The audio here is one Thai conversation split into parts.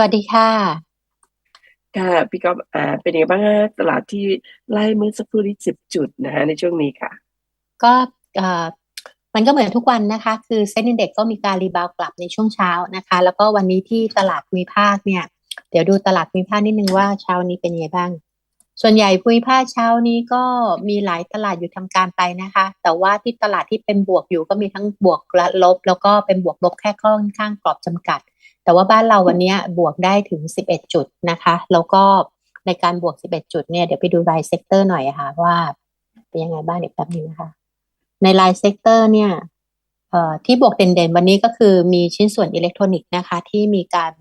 วัสดีค่ะ ค่ะ พี่ก๊อฟอ่า เป็นยังไงบ้างคะตลาดที่ไล่เมื่อสักครู่นี้สิบจุดนะฮะในช่วงนี้ค่ะ ก็เอ่อมันก็เหมือนทุกวันนะคะ คือเซ็นดินเด็กก็มีการรีบาวกลับในช่วงเช้านะคะ แล้วก็วันนี้ที่ตลาดภูมิภาคเนี่ย เดี๋ยวดูตลาดภูมิภาคนิดนึงว่าเช้านี้เป็นยังไงบ้าง ส่วนใหญ่ภูมิภาคเช้านี้ก็มีหลายตลาดอยู่ทำการไปนะคะ แต่ว่าที่ตลาดที่เป็นบวกอยู่ก็มีทั้งบวกและลบ แล้วก็เป็นบวกลบแค่ค่อนข้างกรอบจำกัด แต่ว่าบ้านเราวันนี้บวกได้ถึง 11 จุดนะคะ แล้วก็ในการบวก 11 จุดเนี่ยเดี๋ยวไปดูรายเซกเตอร์หน่อยค่ะว่าเป็นยังไงบ้างเดี๋ยวแป๊บนึงนะคะ ในรายเซกเตอร์เนี่ยที่บวกเด่นๆ วันนี้ก็คือมีชิ้นส่วนอิเล็กทรอนิกส์นะคะ ที่มีการ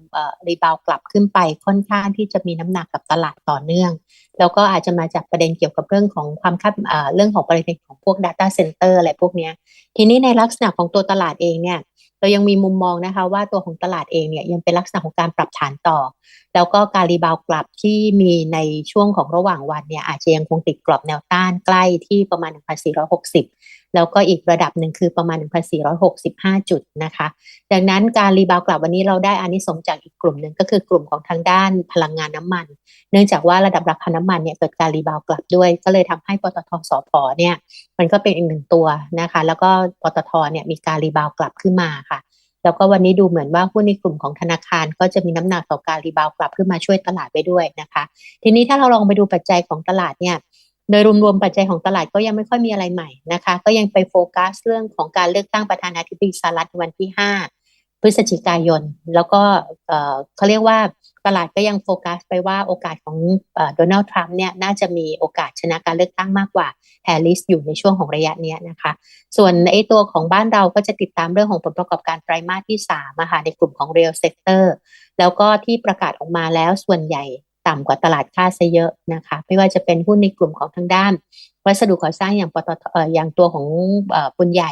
รีบาวกลับขึ้นไปค่อนข้างที่จะมีน้ำหนักกับตลาดต่อเนื่อง แล้วก็อาจจะมาจากประเด็นเกี่ยวกับเรื่องของความคาดเรื่องของประเด็นของพวก Data Center อะไรพวกนี้ทีนี้ในลักษณะของตัวตลาดเองเนี่ย เรายังมีมุมมองนะคะ ว่าตัวของตลาดเองเนี่ยยังเป็นลักษณะของการปรับฐานต่อ แล้วก็การรีบาวกลับที่มีในช่วงของระหว่างวันเนี่ยอาจจะยังคงติดกรอบแนวต้านใกล้ที่ประมาณ 1,460แล้วก็อีกระดับหนึ่งคือประมาณ 1,465 จุดนะคะ ดังนั้นการรีบาวกลับวันนี้เราได้อานิสงจากอีกกลุ่มหนึ่งก็คือกลุ่มของทางด้านพลังงานน้ำมัน เนื่องจากว่าระดับราคาน้ำมันเนี่ยเกิดการรีบาวกลับด้วย ก็เลยทำให้ปตทสพเนี่ยมันก็เป็นอีกหนึ่งตัวนะคะ แล้วก็ปตทเนี่ยมีการรีบาวกลับขึ้นมาค่ะแล้วก็วันนี้ดูเหมือนว่าหุ้นในกลุ่มของธนาคารก็จะมีน้ำหนักต่อการรีบาวกลับขึ้นมาช่วยตลาดไปด้วยนะคะ ทีนี้ถ้าเราลองไปดูปัจจัยของตลาดเนี่ย โดยรวมๆปัจจัยของตลาดก็ยังไม่ค่อยมีอะไรใหม่นะคะ ก็ยังไปโฟกัสเรื่องของการเลือกตั้งประธานาธิบดีสหรัฐวันที่ 5 พฤศจิกายน แล้วก็เขาเรียกว่าตลาดก็ยังโฟกัสไปว่าโอกาสของโดนัลด์ทรัมป์เนี่ยน่าจะมีโอกาสชนะการเลือกตั้งมากกว่าแฮร์ริสอยู่ในช่วงของระยะนี้นะคะ ส่วนไอ้ตัวของบ้านเราก็จะติดตามเรื่องของผลประกอบการไตรมาสที่3อะค่ะในกลุ่มของ real sector แล้วก็ที่ประกาศออกมาแล้วส่วนใหญ่ ต่ำกว่าตลาดค่าซะเยอะนะคะ ไม่ว่าจะเป็นหุ้นในกลุ่มของทางด้าน วัสดุก่อสร้างอย่างปตทออย่างตัวของปุนใหญ่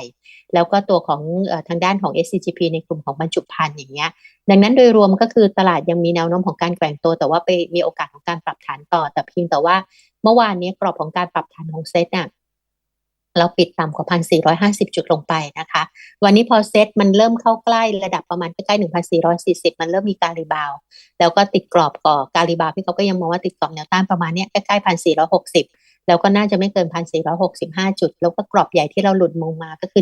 แล้วก็ตัวของอทางด้านของ SCGP ในกลุ่มของบรรจุภัณฑ์อย่างเงี้ย ดังนั้นโดยรวมก็คือตลาดยังมีแนวโน้มของการแกว่งตัว แต่ว่าไปมีโอกาสของการปรับฐานต่อ แต่เพียงแต่ว่าเมื่อวานนี้กรอบของการปรับฐานของเซตน่ะ เราปิดต่ำกว่า 1,450 จุดลงไปนะคะ วันนี้พอเซตมันเริ่มเข้าใกล้ระดับประมาณใกล้ๆ1,440 มันเริ่มมีการรีบาวด์แล้วก็ติดกรอบก่อการรีบาวด์พี่เขาก็ยังมองว่าติดกรอบแนวต้านประมาณเนี้ยใกล้ๆ1,460 แล้วก็น่าจะไม่เกิน 1,465 จุด แล้วก็กรอบใหญ่ที่เราหลุดมงมาก็คือ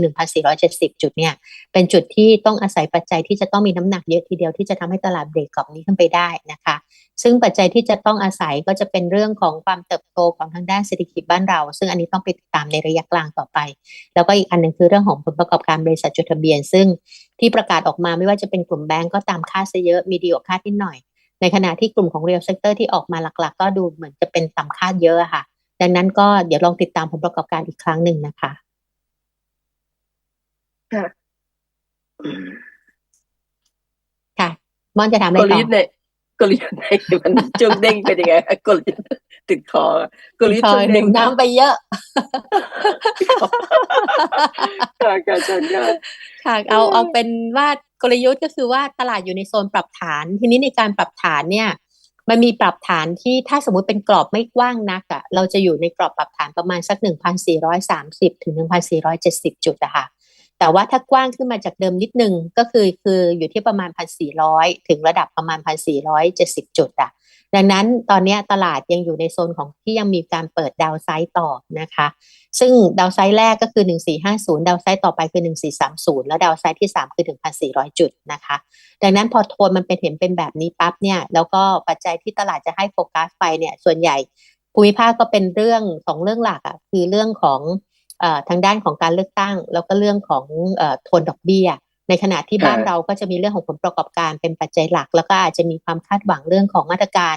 1,470 จุดเนี่ย เป็นจุดที่ต้องอาศัยปัจจัยที่จะต้องมีน้ำหนักเยอะทีเดียวที่จะทำให้ตลาดเบรกกรอบนี้ขึ้นไปได้นะคะ ซึ่งปัจจัยที่จะต้องอาศัยก็จะเป็นเรื่องของความเติบโตของทางด้านเศรษฐกิจบ้านเรา ซึ่งอันนี้ต้องไปติดตามในระยะกลางต่อไป แล้วก็อีกอันหนึ่งคือเรื่องของผลประกอบการบริษัทจดทะเบียน ซึ่งที่ประกาศออกมาไม่ว่าจะเป็นกลุ่มแบงก์ก็ตามคาดซะเยอะมีดีกว่าคาดนิดหน่อย ในขณะที่กลุ่มของ real sector ที่ออกมาหลัก ๆ ก็ดูเหมือนจะเป็นต่ำคาดเยอะค่ะ ดังนั้นก็เดี๋ยวลองติดตามผลประกอบการอีกครั้งหนึ่งนะคะค่ะอืมค่ะม่อนจะถามอะไรกลต่อยุทธ์ในกลยุทธ์ในมันช่วงเด้งเป็นยังไงคะกลยุทธ์ติดคอกลยุทธ์คอช่วงยเด้ดื่งมน้ำไปเยอะค่ะค่ะเชิญค่ะค่ะเอาเอาเป็นว่ากลยุทธ์ก็คือว่าตลาดอยู่ในโซนปรับฐาน ทีนี้ในการปรับฐานเนี่ย มันมีปรับฐานที่ถ้าสมมุติเป็นกรอบไม่กว้างนักอะเราจะอยู่ในกรอบปรับฐานประมาณสัก 1,430 ถึง 1,470 จุดอะค่ะแต่ว่าถ้ากว้างขึ้นมาจากเดิมนิดนึงก็คือคืออยู่ที่ประมาณ 1,400 ถึงระดับประมาณ 1,470 จุดอะ ดังนั้นตอนนี้ตลาดยังอยู่ในโซนของที่ยังมีการเปิดดาวไซด์ต่อนะคะ ซึ่งดาวไซด์แรกก็คือ 1450 ดาวไซด์ต่อไปคือ 1430 แล้วดาวไซด์ที่ 3 คือ 1,400 จุดนะคะ ดังนั้นพอโทนมันเป็นเห็นเป็นแบบนี้ปั๊บเนี่ยแล้วก็ปัจจัยที่ตลาดจะให้โฟกัสไปเนี่ยส่วนใหญ่ภูมิภาคก็เป็นเรื่องสองเรื่องหลักอะ่ะคือเรื่องของเอ่อทางด้านของการเลือกตั้ง แล้วก็เรื่องของเอ่อโทนดอกเบี้ย ในขณะที่บ้านเราก็จะมีเรื่องของผลประกอบการเป็นปัจจัยหลัก แล้วก็อาจจะมีความคาดหวังเรื่องของมาตรการ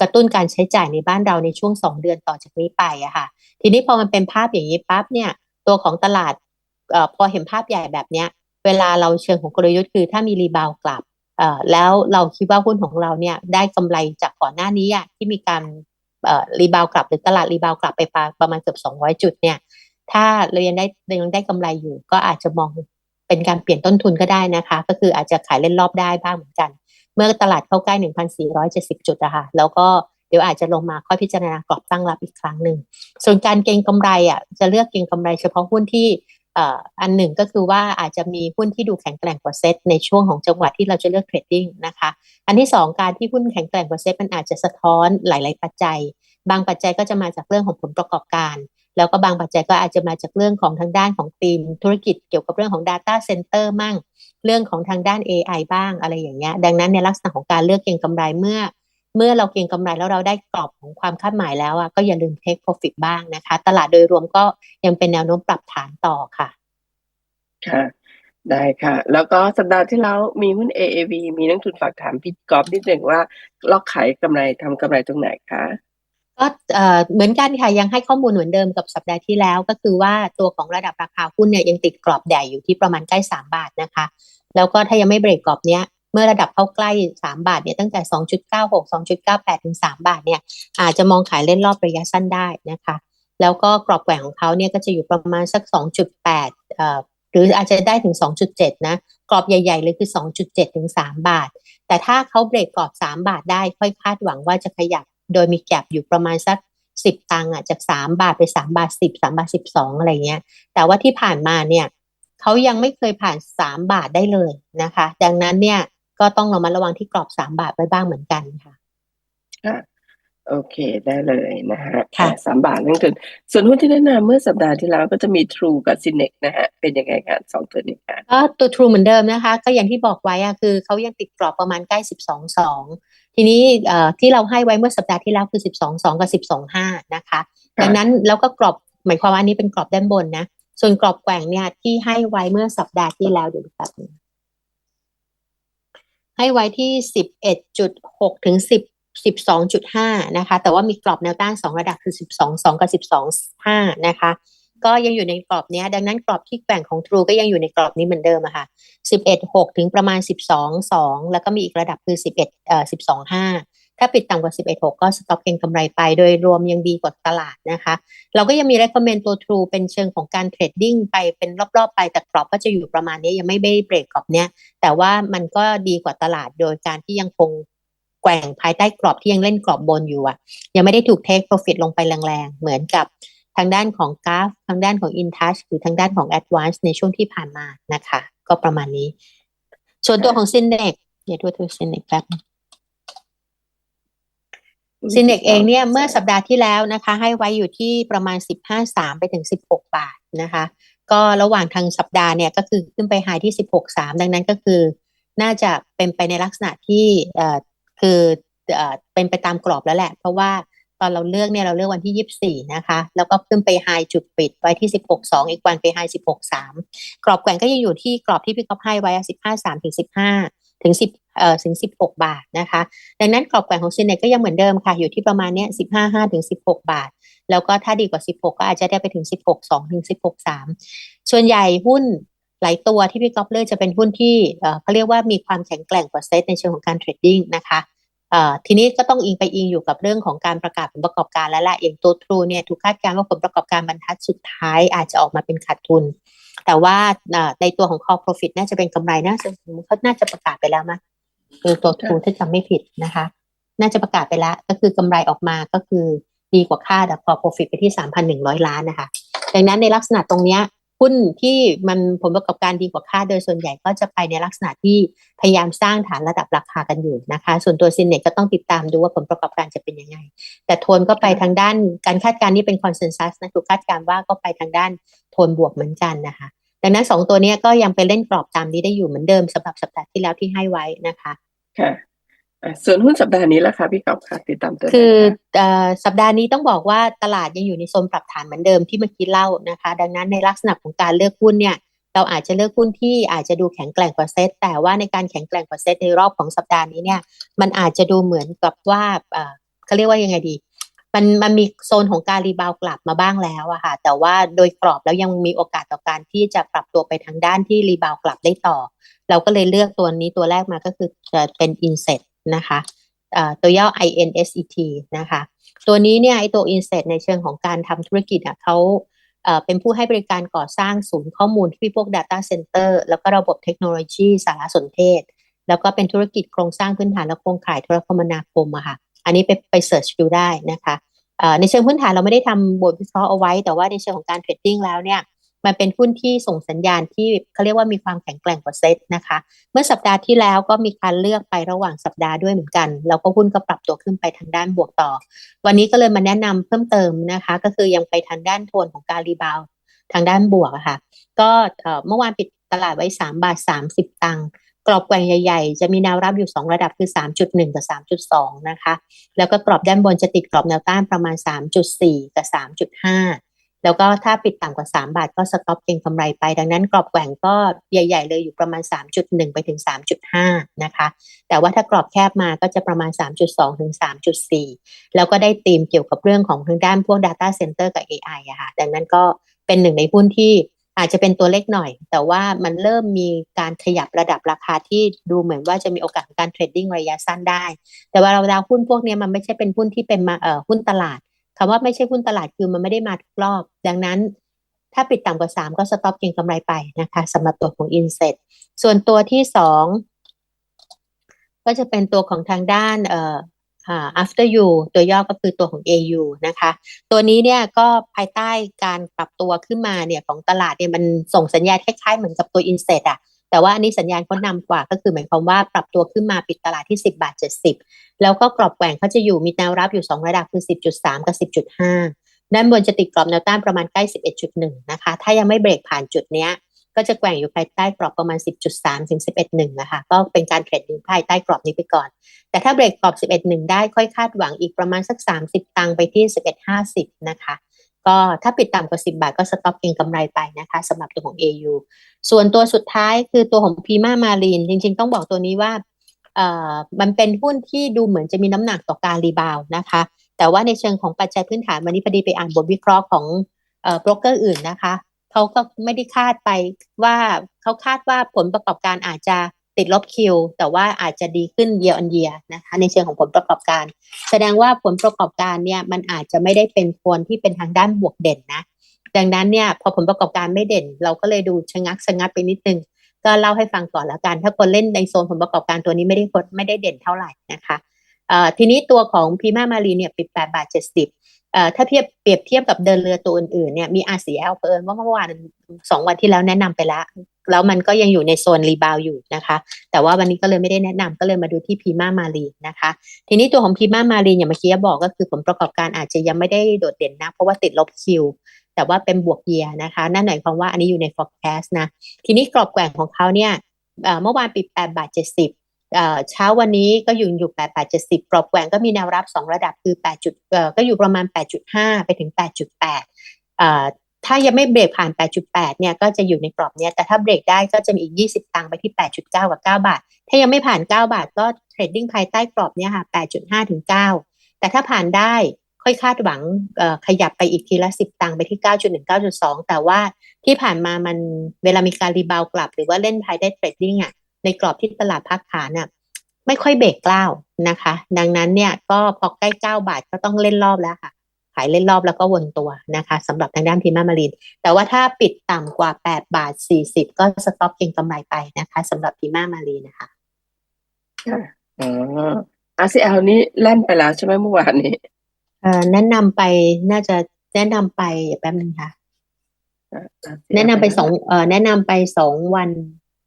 กระตุ้นการใช้จ่ายในบ้านเราในช่วง2เดือนต่อจากนี้ไปอะค่ะ ทีนี้พอมันเป็นภาพอย่างนี้ปั๊บเนี่ย ตัวของตลาดเอ่อพอเห็นภาพใหญ่แบบเนี้ย เวลาเราเชิงของกลยุทธ์คือถ้ามีรีบาวกลับเอ่อแล้วเราคิดว่าหุ้นของเราเนี่ยได้กำไรจากก่อนหน้านี้อะที่มีการเอ่อรีบาวกลับหรือตลาดรีบาวกลับไปประประมาณเกือบ200 จุดเนี่ย ถ้าเรายังได้ยังได้กำไรอยู่ ก็อาจจะมอง เป็นการเปลี่ยนต้นทุนก็ได้นะคะ ก็คืออาจจะขายเล่นรอบได้บ้างเหมือนกัน เมื่อตลาดเข้าใกล้ 1,470 จุดอะค่ะแล้วก็เดี๋ยวอาจจะลงมาค่อยพิจารณากรอบตั้งรับอีกครั้งหนึ่ง ส่วนการเก็งกำไรอะจะเลือกเก็งกำไรเฉพาะหุ้นที่อันหนึ่งก็คือว่าอาจจะมีหุ้นที่ดูแข็งแกร่งกว่าเซตในช่วงของจังหวะที่เราจะเลือกเทรดดิ้งนะคะ อันที่สองการที่หุ้นแข็งแกร่งกว่าเซตมันอาจจะสะท้อนหลาย ๆ ปัจจัย บางปัจจัยก็จะมาจากเรื่องของผลประกอบการ แล้วก็บางปัจจัยก็อาจจะมาจากเรื่องของทางด้านของทีมธุรกิจเกี่ยวกับเรื่องของ Data Center มั่ง เรื่องของทางด้าน AI บ้างอะไรอย่างเงี้ยดังนั้นในลักษณะของการเลือกเก็งกำไรเมื่อ เมื่อเราเก็งกำไรแล้วเราได้กรอบของความคาดหมายแล้วอะก็อย่าลืม take profit บ้างนะคะ ตลาดโดยรวมก็ยังเป็นแนวโน้มปรับฐานต่อค่ะค่ะได้ค่ะ แล้วก็สัปดาห์ที่แล้วมีหุ้น AAV มีนักทุนฝากถามพี่กอล์ฟนิดหนึ่งว่าล็อกขายกำไรทำกำไรตรงไหนคะ ก็เหมือนกันค่ะยังให้ข้อมูลเหมือนเดิมกับสัปดาห์ที่แล้ว ก็คือว่าตัวของระดับราคาหุ้นเนี่ยยังติดกรอบใหญ่อยู่ที่ประมาณใกล้ 3 บาทนะคะ แล้วก็ถ้ายังไม่เบรกกรอบเนี้ยเมื่อระดับเข้าใกล้ 3 บาทเนี่ยตั้งแต่ 2.96 2.98 ถึง 3 บาทเนี่ยอาจจะมองขายเล่นรอบระยะสั้นได้นะคะ แล้วก็กรอบแกว่งของเขาเนี่ยก็จะอยู่ประมาณสัก 2.8เอ่อหรืออาจจะได้ถึง 2.7 นะกรอบใหญ่ๆเลยคือ 2.7 ถึง 3 บาท แต่ถ้าเขาเบรกกรอบ 3 บาทได้ค่อยคาดหวังว่าจะขยับ โดยมีแก็บอยู่ประมาณสัก10ตังค์อะจาก3บาทไป3บาท10 3บาท12อะไรเงี้ย แต่ว่าที่ผ่านมาเนี่ยเขายังไม่เคยผ่าน3บาทได้เลยนะคะ ดังนั้นเนี่ยก็ต้องระมัดระวังที่กรอบ3บาทไว้บ้างเหมือนกันค่ะค่ะโอเคได้เลยนะฮะค่ะอ่าสามบาทนั่นคือส่วนหุ้นที่แนะนำเมื่อสัปดาห์ที่แล้วก็จะมี True กับ Cinex นะฮะ เป็นยังไงกันสองตัวนี้ค่ะก็ตัว True เหมือนเดิมนะคะ ก็อย่างที่บอกไว้อะคือเขายังติดกรอบประมาณใกล้12 2ทีนี้เอ่อ ที่เราให้ไว้เมื่อสัปดาห์ที่แล้วคือ 12 2 กับ 12 5 นะคะค่ะดังนั้นแล้วก็กรอบหมายความว่าอันนี้เป็นกรอบด้านบนนะ ส่วนกรอบแกว่งเนี่ยที่ให้ไว้เมื่อสัปดาห์ที่แล้วเดี๋ยวดูแป๊บนึงให้ไว้ที่ 11.6 ถึง 10 12.5 นะคะ แต่ว่ามีกรอบแนวต้าน 2 ระดับคือ 12 2 กับ 12 5 นะคะ ก็ยังอยู่ในกรอบนี้ดังนั้นกรอบที่แกว่งของ True ก็ยังอยู่ในกรอบนี้เหมือนเดิมอะค่ะ11 6 ถึงประมาณ 12 2 แล้วก็มีอีกระดับคือ 11เอ่อ12 5 ถ้าปิดต่ำกว่า 11 6 ก็สต็อปเก็งกำไรไป โดยรวมยังดีกว่าตลาดนะคะ เราก็ยังมี recommend ตัว True เป็นเชิงของการเทรดดิ้งไปเป็นรอบๆไปแต่กรอบก็จะอยู่ประมาณนี้ยังไม่ได้เบรกกรอบเนี้ยแต่ว่ามันก็ดีกว่าตลาดโดยการที่ยังคงแกว่งภายใต้กรอบที่ยังเล่นกรอบบนอยู่อะยังไม่ได้ถูก take profit ลงไปแรงๆ เหมือนกับ ทางด้านของกราฟทางด้านของ InTouch หรือทางด้านของ Advance ในช่วงที่ผ่านมานะคะ ก็ประมาณนี้ ส่วนตัวของ Synex เดี๋ยวดูตัว Synex แป๊บนึง Synex เองเนี่ยเมื่อสัปดาห์ที่แล้วนะคะ ให้ไว้อยู่ที่ประมาณ 15.3 ไปถึง 16 บาทนะคะ ก็ระหว่างทางสัปดาห์เนี่ยก็คือขึ้นไปไฮที่ 16.3 ดังนั้นก็คือ น่าจะเป็นไปในลักษณะที่เอ่อคือเอ่อเป็นไปตามกรอบแล้วแหละ เพราะว่า ตอนเราเลือกเนี่ยเราเลือกวันที่ 24 นะคะ แล้วก็ขึ้นไปไฮจุดปิดไว้ที่ 16.2 อีกวันไปไฮ16.3 กรอบแกว่งก็ยังอยู่ที่กรอบที่พี่ก๊อฟให้ไว้ 15.3 ถึง 15 ถึง 10 เอ่อ ถึง 16 บาทนะคะ ดังนั้นกรอบแกว่งของซินเนก็ยังเหมือนเดิมค่ะ อยู่ที่ประมาณเนี้ย 15.5 ถึง 16 บาท แล้วก็ถ้าดีกว่า 16 ก็อาจจะได้ไปถึง 16.2 ถึง 16.3 ส่วนใหญ่หุ้นหลายตัวที่พี่ก๊อฟเลือกจะเป็นหุ้นที่เอ่อเขาเรียกว่ามีความแข็งแกร่งกว่าเซตในเชิงของการเทรดดิ้งนะคะ ทีนี้ก็ต้องอิงไปอิงอยู่กับเรื่องของการประกาศผลประกอบการแล้วแหละอย่างตัว True เนี่ยถูกคาดการณ์ว่าผลประกอบการบรรทัดสุดท้ายอาจจะออกมาเป็นขาดทุน แต่ว่าในตัวของ core profit น่าจะเป็นกำไรน่าจะเขาน่าจะประกาศไปแล้วมั้ยคือตัว True ถ้าจำไม่ผิดนะคะ น่าจะประกาศไปแล้ว ก็คือกำไรออกมาก็คือดีกว่าคาดอะ core profit ไปที่3,100ล้านนะคะ ดังนั้นในลักษณะตรงเนี้ย หุ้นที่มันผลประกอบการดีกว่าคาดโดยส่วนใหญ่ก็จะไปในลักษณะที่พยายามสร้างฐานระดับราคากันอยู่นะคะ ส่วนตัวซินเนก็ต้องติดตามดูว่าผลประกอบการจะเป็นยังไง แต่โทนก็ไปทางด้านการคาดการณ์นี่เป็นคอนเซนแซสนะถูกคาดการณ์ว่าก็ไปทางด้านโทนบวกเหมือนกันนะคะ ดังนั้นสองตัวนี้ก็ยังไปเล่นกรอบตามนี้ได้อยู่เหมือนเดิมสำหรับสัปดาห์ที่แล้วที่ให้ไว้นะคะค่ะ ส่วนหุ้นสัปดาห์นี้ล่ะคะพี่กอล์ฟค่ะติดตามตัวไหนคือคะเอ่อสัปดาห์นี้ต้องบอกว่าตลาดยังอยู่ในโซนปรับฐานเหมือนเดิมที่เมื่อกี้เล่านะคะ ดังนั้นในลักษณะของการเลือกหุ้นเนี่ยเราอาจจะเลือกหุ้นที่อาจจะดูแข็งแกร่งกว่าเซตแต่ว่าในการแข็งแกร่งกว่าเซตในรอบของสัปดาห์นี้เนี่ยมันอาจจะดูเหมือนกับว่าเอ่อเขาเรียกว่ายังไงดี มันมันมีโซนของการรีบาวด์กลับมาบ้างแล้วอะค่ะแต่ว่าโดยกรอบแล้วยังมีโอกาสต่อการที่จะปรับตัวไปทางด้านที่รีบาวด์กลับได้ต่อ เราก็เลยเลือกตัวนี้ตัวแรกมาก็คือจะเป็น Inset น นะคะตัวย่อ INSET นะคะ ตัวนี้เนี่ยไอตัว Inset ในเชิงของการทำธุรกิจอะเขาเป็นผู้ให้บริการก่อสร้างศูนย์ข้อมูลที่พวก Data Center แล้วก็ระบบเทคโนโลยีสารสนเทศ แล้วก็เป็นธุรกิจโครงสร้างพื้นฐานและโครงข่ายโทรคมนาคมอะค่ะ อันนี้ไปไปเสิร์ชดูได้นะคะในเชิงพื้นฐานเราไม่ได้ทำบทวิเคราะห์เอาไว้ แต่ว่าในเชิงของการเทรดดิ้งแล้วเนี่ย มันเป็นหุ้นที่ส่งสัญญาณที่เขาเรียกว่ามีความแข็งแกร่งกว่าเซ็ตนะคะ เมื่อสัปดาห์ที่แล้วก็มีการเลือกไประหว่างสัปดาห์ด้วยเหมือนกัน แล้วก็หุ้นก็ปรับตัวขึ้นไปทางด้านบวกต่อ วันนี้ก็เลยมาแนะนำเพิ่มเติมนะคะ ก็คือยังไปทางด้านโทนของการรีบาวทางด้านบวกอะค่ะ ก็เมื่อวานปิดตลาดไว้ 3 บาท 30 ตังค์กรอบแกว่งใหญ่ๆ จะมีแนวรับอยู่ 2 ระดับคือ 3.1 กับ 3.2 นะคะ แล้วก็กรอบด้านบนจะติดกรอบแนวต้านประมาณ 3.4 กับ 3.5 แล้วก็ถ้าปิดต่ำกว่า 3 บาทก็สต็อปเก็งกำไรไป ดังนั้นกรอบแกว่งก็ใหญ่ ๆ เลยอยู่ประมาณ 3.1 ไปถึง 3.5 นะคะ แต่ว่าถ้ากรอบแคบมาก็จะประมาณ 3.2 ถึง 3.4 แล้วก็ได้ตีมเกี่ยวกับเรื่องของทางด้านพวก Data Center กับ AI อะค่ะ ดังนั้นก็เป็นหนึ่งในหุ้นที่อาจจะเป็นตัวเล็กหน่อย แต่ว่ามันเริ่มมีการขยับระดับราคาที่ดูเหมือนว่าจะมีโอกาสการเทรดดิ้งระยะสั้นได้ แต่ว่าเราดาวหุ้นพวกนี้มันไม่ใช่เป็นหุ้นที่เป็นมาเอ่อหุ้นตลาด คำว่าไม่ใช่หุ้นตลาดคือมันไม่ได้มาทุกรอบ ดังนั้น ถ้าปิดต่ำกว่า 3 ก็สต็อปเก็งกำไรไปนะคะสำหรับตัวของ Inset ส่วนตัวที่ 2 ก็จะเป็นตัวของทางด้านเอ่อ after you ตัวย่อก็คือตัวของ AU นะคะ ตัวนี้เนี่ยก็ภายใต้การปรับตัวขึ้นมาเนี่ยของตลาดเนี่ยมันส่งสัญญาณคล้ายๆเหมือนกับตัว Inset อะ แต่ว่าอันนี้สัญญาณเขานำกว่าก็คือหมายความว่าปรับตัวขึ้นมาปิดตลาดที่ 10 บาท 70 แล้วก็กรอบแกว่งเขาจะอยู่มีแนวรับอยู่ 2 ระดับคือ 10.3 กับ 10.5 ด้านบนจะติดกรอบแนวต้านประมาณใกล้ 11.1 นะคะ ถ้ายังไม่เบรกผ่านจุดเนี้ยก็จะแกว่งอยู่ภายใต้กรอบประมาณ 10.3 ถึง 11.1 นะคะ ก็เป็นการเทรดดิ้งภายใต้กรอบนี้ไปก่อน แต่ถ้าเบรกกรอบ 11.1 ได้ค่อยคาดหวังอีกประมาณสัก 30 ตังค์ไปที่ 11.50 นะคะ ก็ถ้าปิดต่ำกว่า 10 บาทก็สต็อปเก็งกำไรไปนะคะสำหรับตัวของ AU ส่วนตัวสุดท้ายคือตัวของพีมามารีนจริง ๆ ต้องบอกตัวนี้ว่าเอ่อมันเป็นหุ้นที่ดูเหมือนจะมีน้ำหนักต่อการรีบาวนะคะ แต่ว่าในเชิงของปัจจัยพื้นฐานวันนี้พอดีไปอ่านบทวิเคราะห์ของเอ่อโบรกเกอร์อื่นนะคะเขาก็ไม่ได้คาดไปว่าเขาคาดว่าผลประกอบการอาจจะ ติดลบคิวแต่ว่าอาจจะดีขึ้นเยียร์อันเยียนะคะในเชิงของผลประกอบการ แสดงว่าผลประกอบการเนี่ยมันอาจจะไม่ได้เป็นคนที่เป็นทางด้านบวกเด่นนะ ดังนั้นเนี่ยพอผลประกอบการไม่เด่น เราก็เลยดูชะงักชะงักไปนิดนึงก็เล่าให้ฟังก่อนแล้วกัน ถ้าคนเล่นในโซนผลประกอบการตัวนี้ไม่ได้คนไม่ได้เด่นเท่าไหร่นะคะทีนี้ตัวของพีมามารีเนี่ยปิด8บาท70เอ่อถ้าเทียบเปรียบเทียบกับเดินเรือตัวอื่นๆเนี่ยมี RCL เพิ่นว่าเมื่อวานสองวันที่แล้วแนะนำไปแล้ว แล้วมันก็ยังอยู่ในโซนรีบาวอยู่นะคะ แต่ว่าวันนี้ก็เลยไม่ได้แนะนำก็เลยมาดูที่พีมามารีนะคะ ทีนี้ตัวของพีมามารีอย่างเมื่อกี้บอกก็คือผลประกอบการอาจจะยังไม่ได้โดดเด่นนะเพราะว่าติดลบคิวแต่ว่าเป็นบวกเยียนะคะ นั่นหมายความว่าอันนี้อยู่ใน forecast นะ ทีนี้กรอบแกว่งของเขาเนี่ยเมื่อวานปิด8บาท70เช้าวันนี้ก็อยู่อยู่8บาท70กรอบแกว่งก็มีแนวรับ 2 ระดับคือ8จุดก็อยู่ประมาณ 8.5 ไปถึง 8.8 ถ้ายังไม่เบรกผ่าน 8.8 เนี่ยก็จะอยู่ในกรอบเนี้ยแต่ถ้าเบรกได้ก็จะมีอีก 20 ตังค์ไปที่ 8.9 กับ 9 บาท ถ้ายังไม่ผ่าน 9 บาทก็เทรดดิ้งภายใต้กรอบเนี้ยค่ะ 8.5 ถึง 9 แต่ถ้าผ่านได้ค่อยคาดหวังขยับไปอีกทีละ 10 ตังค์ไปที่ 9.1 9.2 แต่ว่าที่ผ่านมามันเวลามีการรีบาวกลับ หรือว่าเล่นภายใต้เทรดดิ้งอะในกรอบที่ตลาดพักฐานน่ะไม่ค่อยเบรกกล้าวนะคะ ดังนั้นเนี่ยก็พอใกล้ 9 บาทก็ต้องเล่นรอบแล้วค่ะ ขายเล่นรอบแล้วก็วนตัวนะคะสำหรับทางด้านพีมามารีน แต่ว่าถ้าปิดต่ำกว่า 8 บาท 40 ก็สต็อปเก็งกำไรไปนะคะสำหรับพีมามารีนนะคะค่ะอ๋อ RCL นี้แล่นไปแล้วใช่ไหมเมื่อวานนี้เอ่อแนะนำไปน่าจะแนะนำไปแป๊บนึงค่ะ แนะนำไปสองเอ่อแนะนำไปสองวัน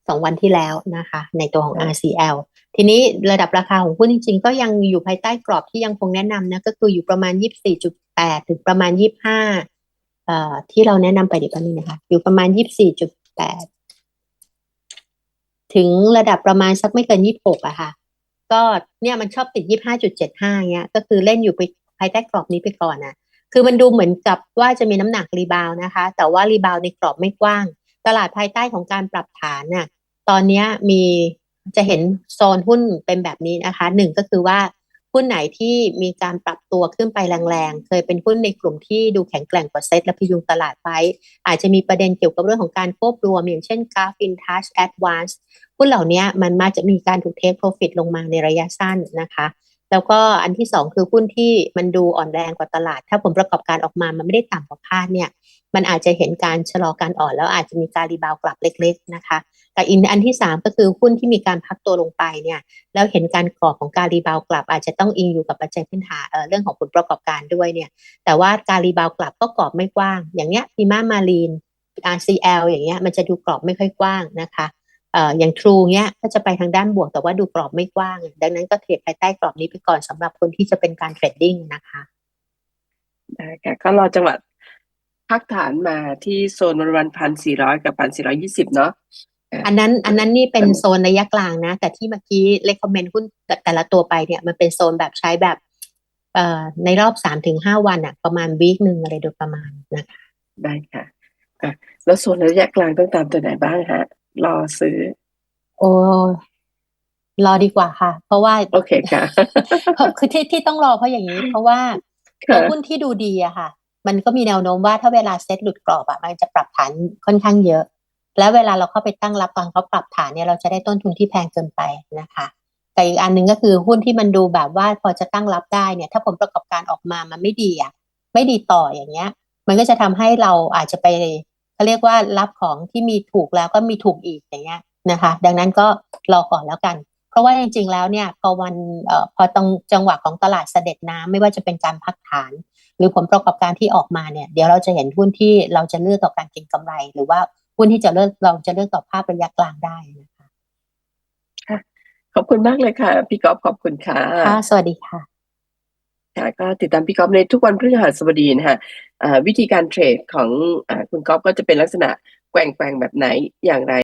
สองวันที่แล้วนะคะ ในตัวของ RCL ทีนี้ระดับราคาของหุ้นจริง ๆ ก็ยังอยู่ภายใต้กรอบที่ยังคงแนะนำนะก็คืออยู่ประมาณ 24.8 ถึงประมาณ 25เอ่อที่เราแนะนำไปเดี๋ยวแป๊บนึงนะคะ อยู่ประมาณ 24.8 ถึงระดับประมาณสักไม่เกิน 26อะค่ะ ก็เนี่ยมันชอบติด 25.75เงี้ยก็คือเล่นอยู่ไปภายใต้กรอบนี้ไปก่อนนะคือมันดูเหมือนกับว่าจะมีน้ำหนักรีบาวนะคะ แต่ว่ารีบาวในกรอบไม่กว้าง ตลาดภายใต้ของการปรับฐานน่ะ ตอนนี้มีจะเห็นโซนหุ้นเป็นแบบนี้นะคะหนึ่งก็คือว่าหุ้นไหนที่มีการปรับตัวขึ้นไปแรงๆ เคยเป็นหุ้นในกลุ่มที่ดูแข็งแกร่งกว่าเซ็ตและพยุงตลาดไว้ อาจจะมีประเด็นเกี่ยวกับเรื่องของการควบรวม อย่างเช่นกราฟินทัชแอดวานซ์หุ้นเหล่านี้มันมาจะมีการถูกเทคโปรฟิตลงมาในระยะสั้นนะคะ แล้วก็อันที่สองคือหุ้นที่มันดูอ่อนแรงกว่าตลาด ถ้าผลประกอบการออกมามันไม่ได้ต่ำกว่าคาดเนี่ยมันอาจจะเห็นการชะลอการอ่อน แล้วอาจจะมีการรีบาวกลับเล็ก ๆ นะคะแต่อีกอันที่ 3 ก็คือหุ้นที่มีการพักตัวลงไปเนี่ยแล้วเห็นการกรอบของการรีบาวกลับ อาจจะต้องอิงอยู่กับปัจจัยพื้นฐานเเรื่องของผลประกอบการด้วยเนี่ยแต่ว่าการรีบาวกลับก็กรอบไม่กว้าง อย่างเนี้ยพีมามารีน RCL อย่างเงี้ยมันจะดูกรอบไม่ค่อยกว้างนะคะ อ่ออย่าง True เงี้ยก็จะไปทางด้านบวกแต่ว่าดูกรอบไม่กว้าง ดังนั้นก็เทรดภายใต้กรอบนี้ไปก่อนสำหรับคนที่จะเป็นการเทรดดิ้งนะคะได้ค่ะก็รอจังหวะพักฐานมาที่โซนประมาณพันสี่ร้อยกับพันสี่ร้อยี่สิบเนาะอันนั้นอันนั้นนี่เป็นอืมโซนระยะกลางนะ แต่ที่เมื่อกี้เลคคอมเมนต์หุ้นแต่แต่ละตัวไปเนี่ยมันเป็นโซนแบบใช้แบบเอ่อในรอบสามถึงห้าวันอะประมาณวีคหนึ่งอะไรโดยประมาณนะคะได้ค่ะอะแล้วโซนระยะกลางต้องตามตัวไหนบ้างฮะ รอซื้อ โอ้รอดีกว่าค่ะ เพราะว่าโอเคค่ะคือที่ที่ต้องรอเพราะอย่างนี้ เพราะว่าตัค่ะวหุ้นที่ดูดีอะค่ะ มันก็มีแนวโน้มว่าถ้าเวลาเซ็ตหลุดกรอบอะมันจะปรับฐานค่อนข้างเยอะ แล้วเวลาเราเข้าไปตั้งรับตอนเขาปรับฐานเนี่ยเราจะได้ต้นทุนที่แพงเกินไปนะคะแต่อีกอันหนึ่งก็คือหุ้นที่มันดูแบบว่าพอจะตั้งรับได้เนี่ย ถ้าผลประกอบการออกมามันไม่ดีอะไม่ดีต่ออย่างเงี้ย มันก็จะทำให้เราอาจจะไป เขาเรียกว่ารับของที่มีถูกแล้วก็มีถูกอีกอย่างเงี้ยนะคะ ดังนั้นก็รอก่อนแล้วกัน เพราะว่าจริง ๆ แล้วเนี่ยพอวันเอ่อพอตรงจังหวะของตลาดเสด็จน้ำไม่ว่าจะเป็นการพักฐาน หรือผลประกอบการที่ออกมาเนี่ยเดี๋ยวเราจะเห็นหุ้นที่เราจะเลือกต่อการเก็งกำไร หรือว่าหุ้นที่จะเลือกเราจะเลือกต่อภาพระยะกลางได้นะคะขอบคุณมากเลยค่ะ พี่ก๊อฟขอบคุณค่ะ ค่ะ สวัสดีค่ะ ค่ะก็ติดตามพี่ก๊อฟในทุกวันพฤหัสบดีนะคะวิธีการเทรดของอคุณก๊อฟก็จะเป็นลักษณะแกว่งๆแบบไหนอย่างไร